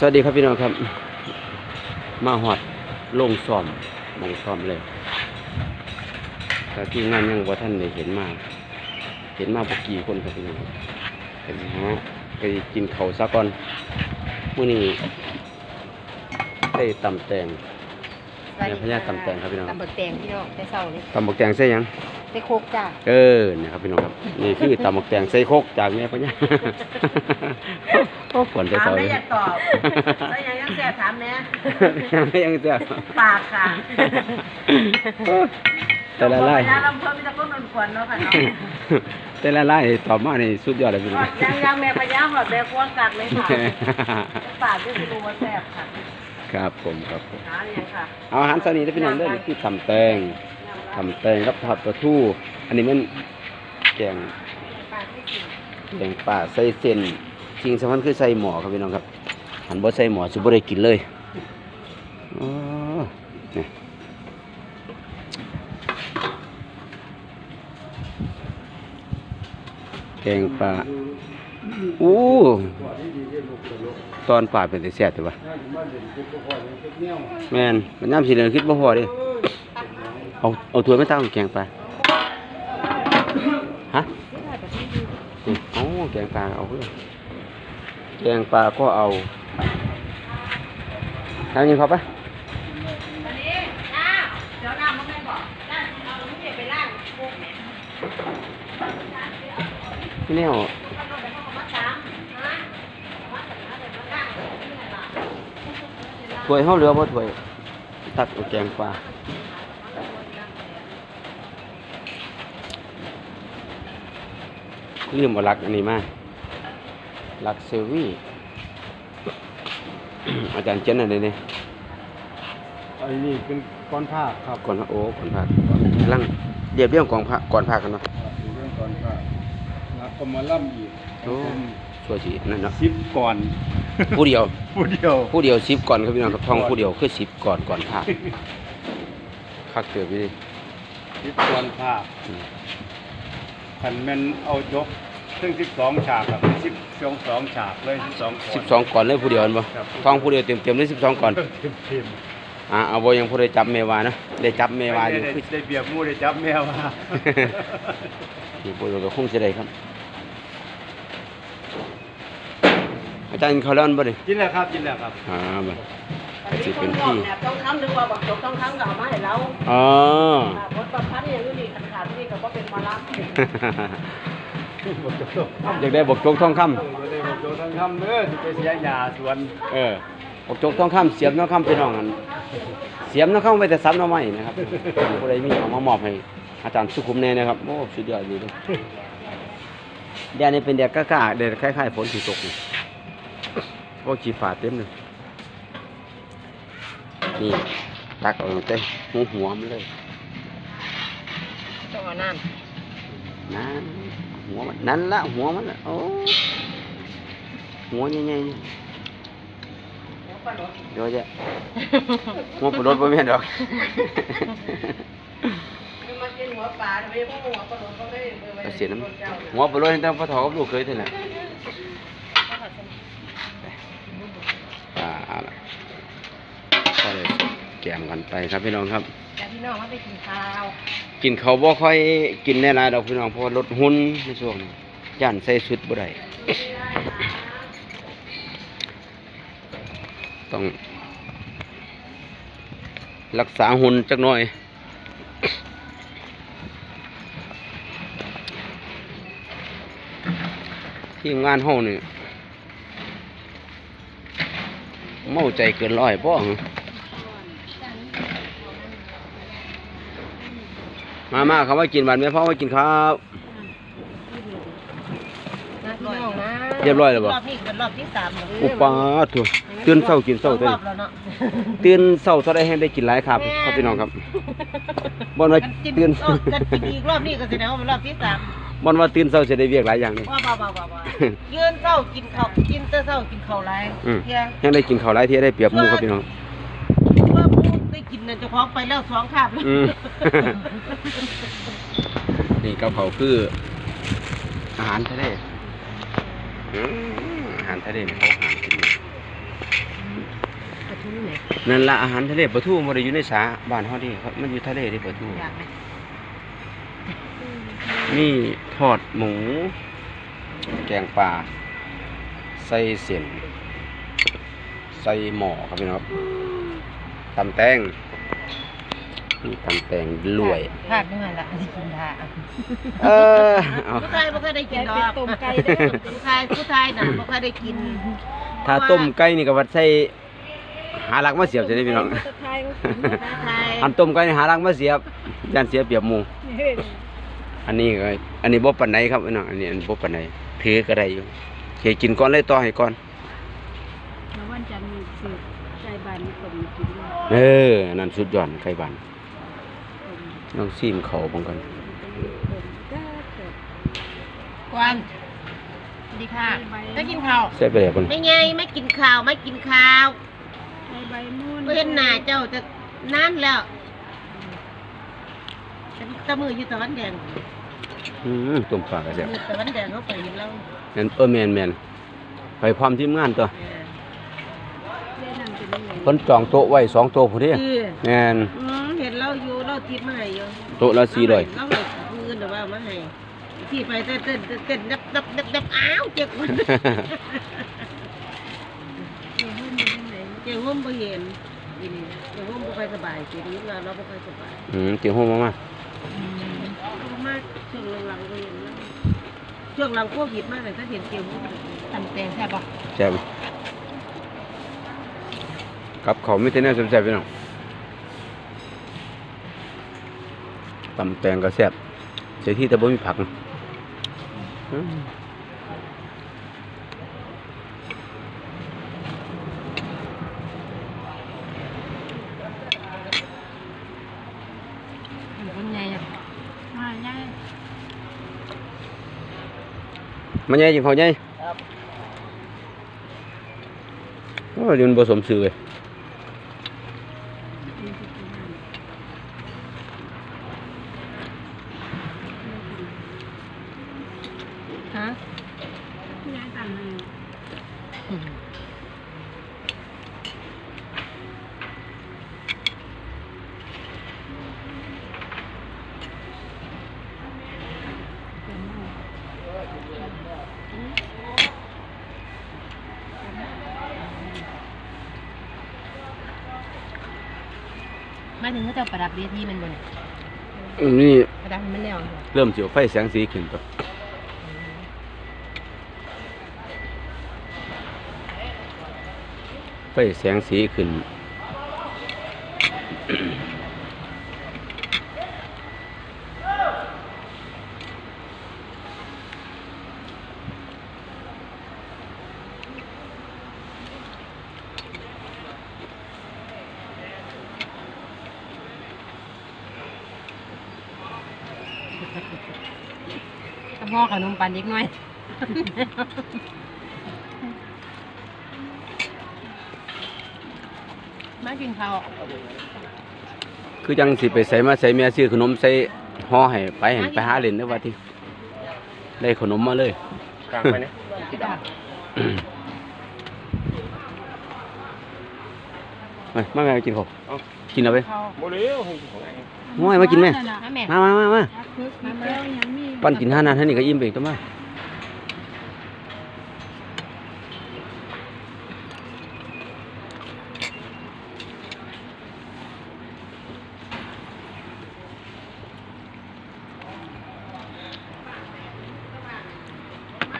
สวัสดีครับพี่น้องครับ มาหอดลงซ่อมมองซ่อมเลยแต่ที่งานยังว่าท่านได้เห็นมาเห็นมาบกี่คนครับพี่น้องเห็นฮะไปกินเขาซะก่อนมื่อนี้ได้ตำแตง สวัสดีพญาตำแตงครับพี่น้องตำบักแตงพี่น้องแต่เช้าเลยตำบักแตงใส่หยังแต่โคกจ้าเออเนี่ยครับพี่น้องครับนี่คือตำบักแตงใส่โคกจากแม่พญาโอ้ฝนจะถามเศร้าได้เลยอยากตอบแล้วยังยังแซ่บถามแน่ยังยังเจ้าปากค่ะแต่ละไล่น้าลำเพิ่มมีแต่คนนควนเนาะค่ะเนาะแต่ละไล่ตอบมาในสุดยอดเลยพี่น้องยังยังแม่พญาหอดแบกวงกัดเลยค่ะปากที่รู้ว่าแซ่บค่ะ ครับผมครับผมหาอย่างค่ะเอาอาหารสนีได้พี่น้องเด้อนี่คือตำแตงตำแตงกับทอดปลาทูอันนี้มันแกงปากที่กินแกงป่าใส่เส้นสิ่งสำคัญคือใส่หมอครับพี่น้องครับหันบ่ใส่หมอสิบ่ได้กินเลยอ๋อนี่แกงป่า อู้ตอนป่าเป็นแต่แซ่บแต่ว่าแม่นมันย่ำสิเดินคิดบ่พอเดิเอาเอาถ้วยมาตั้งแกงป่าฮะอืมเอาแกงปลาเอาเพื่อนแกงปลาก็เอาทำยังครับปะอันนี้น้าเดี๋ยวน้ำ ถ้วยห้าเรือบ่ถ้วยตักเอาแกงปลาลืมเอาลักอันนี้มาลักเซวี่อาจารย์เจนอะไรเนี่ยอันนี้เป็นก้อนผ้าครับก่อนพระโอ้ก่อนพระกำลังเรียบเรียงของพระก่อนพระกันเนาะเป็นเรื่องก้อนผ้าแล้วก็มาล่ำอีกโอ้ช่วยสินั่นเนาะสิบก่อน ผู้เดียว ผู้เดียว ผู้เดียวสิบก่อนครับพี่น้องครับท่องผู้เดียวคือสิบก่อนก่อนภาคคักเกิดพี่ดิสิบก่อนผ้าอืมขันแมันเอายกซึ่งสิบสองฉากครับสิบสองสองฉากเลยสิบสองสิบสองก่อนเลยผู้เดียวเห็นบ่ครับท่องผู้เดียวเต็มเต็มๆเลยสิบสองก่อนเต็มเต็มอ่าเอาบ่ยังผู้ได้จับเมวานะได้จับเมวาอยู่ได้คือได้เบียบหมูได้จับแมวมานี่ผู้เดียวก็คงสิได้ครับ อาจารย์เขาแล้วอันบ่ดิกินแล้วครับกินแล้วครับอ่าบ่อันนี้คนบอกเนี่ยต้องคำนึงว่าบอกจบต้องคำก็เอามาให้เราอ๋อค่ะบทประพันธ์อย่างนี้ขาดขาดนี่ก็บ่เป็นหมอลำอยากได้บกจกทองคำเออได้ผมโดนทั้งคำเด้อสิไปเสียยาสวนเออบกจกทองคำเสียบน้องคำพี่น้องกันเสียบน้องคำไว้แต่ซ้ำน้องใหม่นะครับผู้ใดมีเอามามอบให้อาจารย์สุขุมแน่นะครับโอ้สุดยอดดีเลยแดดนี่เป็นแดดกล้าๆแดดคล้ายๆฝนสิตกนี่ โอ้ชีฟ้าเต็มเลยนี่ตักเอาตั้งแต่หัวหัวมันเลยต้องเอาน้นั่นหัวมันนั่นละหัวมันละโอ้หัวใหญ่ๆนี่เดี๋ยวจะหัวปลดรถบ่แม่นดอกมากินหัวปลาทำไมพวกหัวปลาหลงก็ไม่เออเอาเสียน้ำหัวปลดรถให้ตั้งพ่อถอกับลูกเคยเท่านั้นอ่าเอาล่ะก็เลยแก มกันไปครับพี่น้องครับำแต่พี่น้องมาไปกินข้าวกินเขาวบ่ค่อยกินแน่นายดอกพี่น้องเพราะว่าลดหุ่นในช่วงนี้ย่านใส่สุดบ่ได้ต้อง รักษาหุ่นจักหน่อย ที่งานเฮานี่เมาใจเกินร้อยบ่หรอ มามาเขาว่ากินบันไม่พอว่ากินครับนะพี่น้องนะเรียบร้อยแล้วบ่รอบนี้เป็นรอบที่สามแล้วอุปาถุตื่นเช้ากินเช้ารตัวอบแล้วเนาะตื่นเช้าเท่าได้ให้ได้กินหลายครับครับพี่น้องครับบ่นว่ากันกินตื่นเออกันกินอีกรอบนี้ก็แสดงว่าเป็นรอบที่สามบ่นว่าตื่นเช้าสิได้เวียกหลายอย่างเลยว่าบ้าบ้าบ้าบ้ายืนเศร้ากินข้าวกินเต้าเศร้ากินข้าวไรอืมเที่ยงยังได้กินข้าวหลายเที่ยได้เปรียบหมู่ครับพี่น้องว่าพูด ได้กินน่ะเจ้าของไปแล้วสองคาบแล้วอืม นี่กับเขาวคือ อาหารทะเลอืมอาหารทะเลนี่เขาหากินทูเนี่ยนั่นละอาหารทะเลปลาทูบ่ได้อยู่ในสาบ้านเฮาดิครับมันอยู่ทะเลที่ปลาทูอยากไหมนี่ทอดหมู แกงปลาใส่เส้นใส่หม้อครับพี่น้องครับ ตำแตงนี่ตำแตงลวยภาคนี่มันละที่กินทาเออเอาผู้ชายบ่เคยได้กินดอกต้มไก่เด้อผู้ชายผู้ชายน่ะบ่เคยได้กิน ถ้าต้มไก่นี่ก็วัดใส่หาหลักมาเสียบใช่ไหมพี่น้องไทยก็กินผู้ชายอันต้มไก่นี่หาหลักมาเสียบยันเสียเปรียบหมูอันนี้ก็อันนี้บ่ปานใดครับพี่น้องอันนี้อันบ่ปานใดถือก็ได้อยู่เคกินก่อนเลยต่อให้ก่อน แล้ววันจันทร์มีสืบไก่บานมีต้มกินด้วย เอออันนั่นสุดยอดไก่บ้านน้องซีมเขาบังกันกวนสวัสดีค่ะได้กินข้าวใส่ไปแล้วกันไม่ไงไม่กินข้าวไม่กินข้าวไก่ใบม่วนบ่เห็นหน้าเจ้าจะนานแล้วตะมืออยู่ตะวันแดงอืมต้มปลากระแซ่บมือตะวันแดงเขาไปอยู่แล้วนั่นเออแม่นแม่นไปพร้อมทีมงานตัวเออเล่นนั่ง เป็นยังไงเพิ่นจองโต๊ะไว้สองโต๊ะพุ่นเด้คือแม่น อืมเห็นเราอยู่เราติดมาให้อยู่โต๊ะละ400เราให้มือหรือว่ามาให้ที่ไปเต้นเต้นเต้นเต้นนับนับนับนับอ้าวเจ็บเจ้าห่มบ่เห็นอีนี่เจ้าห่มบ่ค่อยสบายทีนี้เราเราบ่ค่อยสบายอืมเจียวโฮมามาเอามาช่วงหลังๆก็เห็นแล้วช่วงหลังโควิดมากเลยถ้าเห็นเจ้าห่มตำแตงแซ่บปะแซ่บ กับเขาวมีแต่แนวแซ่บๆพี่น้องตำแตงก็แซ่บเสียที่แต่บ่มีผักมันใหญ่อะมาใหญ่มันใหญ่จริงเขาใหญ่โอ้ยมันผสมสื่อเว้ย ฮะ ย้ายต่างให้ ไม่ถึงเขาจะประดับเวทีมันบนอืมนี่ประดับให้มันแล้ว เริ่มเสียวไฟแสงสีขึ้นตัวไฟแสงสีขึ้น กระเพาะขนมปันเล็กน้อยมากินข้าวคือจังสิไปใส่มาใส่เมียซื้อขนมใส่ห่อให้ไปให้ไปหาเล่นเด้อว่าที่ได้ขนมมาเลยกลางไปเนี่ย เฮ้ยมาแม่กินข้าวกินเอาไปข้าวบ่เลี้ยวให้ของไอ้ง่วยมากินแม่นะแม่มามามามามาแก้วยังมีปั้นกินห้านานท่านี่ก็อิ่มไปอีกตัวมา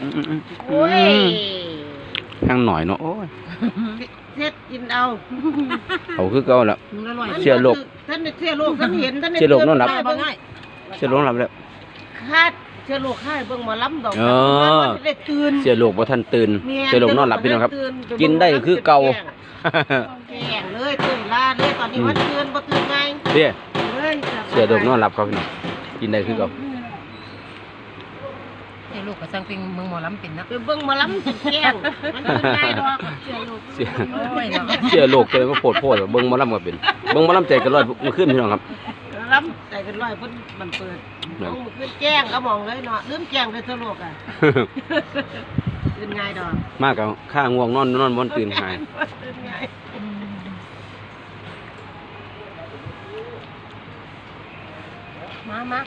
อืมอืมอืมโอ้ยยังหน่อยเนาะโอ้ยเฮ็ด กินเอาเอาคือเก่าแล้วมันอร่อยเชื่อโลกท่านได้เชื่อโลกท่านเห็นท่านได้เชื่อโลกนอนหลับเบิ่งง่ายเสียหลงหลับแล้ว คาดเชื่อโลกค่ายเบิ่งหมอลำดอกเออ มันได้ตื่นเสียโลกว่าท่านตื่น แม่เสียโลกนอนหลับพี่น้องครับ ตื่กินได้คือเก่า แก่งเลยตื่นลาเลยตอนนี้ว่าตื่นบ่ตื่นไงเด้เลยเสียโลกนอนหลับครับพี่น้องกินได้คือเก่าเไอ้ลูกก็สั่งเพลงเมืองหมอลำเป็นนะเบิ่งหมอลำจะแก้งมันเบิ่งได้ดอกเสียอลูกเสียโอ้ยเนาะเโลกเลยว่าโพดโพดเบิ่งหมอลำก็เป็นเบิ่งหมอลำใจกันร้อยมื่อคืนพี่น้องครับมอลำใจกันร้อยเพิ่นมันเปิดมันขึ้นแจ้งก็มองเลยเนาะลืมแจ้งเลยทั่วโลกอะตื่นง่ายดอกมากกับข้าง่วงนอนนอนบ่นตื่นหายมามา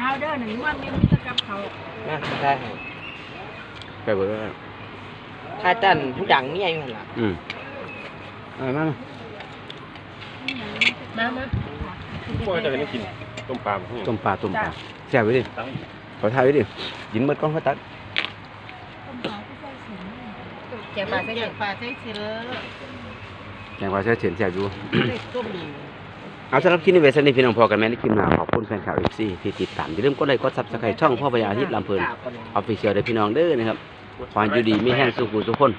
เอาเด้อหนึ่งวันนี้มีแตะกับเขานะได้ให้ไปเบิดแล้วถ้าจันทุกอย่างมีอยู่หั่นล่ะอืมเอามามามามาพวกจะได้กินต้มปลาต้มปลาต้มปลาแซ่บไว้ดิขอทายไว้ดิกินเบิดก่อนค่อยตัดแกงปลาใส่แกงปลาใส่เสือแกงปลาแซ่บเฉียนแซ่บอยู่ใส่ต้ม เอาสำหรับคลิปนี้ไว้สนิทพี่น้องพอกันแม่ในคลิปหน้าขอบคุณแฟนข่าวเอฟซีที่ติดตามอย่าลืมกดไลค์กดซับสไครต์ช่องพ่อพญาอาทิตย์ลำเพลินออฟฟิเชียลเด้อพี่น้องเด้อนะครับขอให้อยู่ดีมีแห้งสุขุสุขคน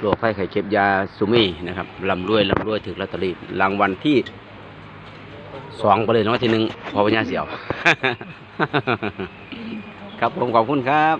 โรคไข้ไข้เจ็บยาสุมีนะครับลำรวยลำรวยถึงลอตเตอรี่รางวัลที่สองไปเลยรางวัลที่หนึ่งพอพญาเสียว ครับผมขอบคุณครับ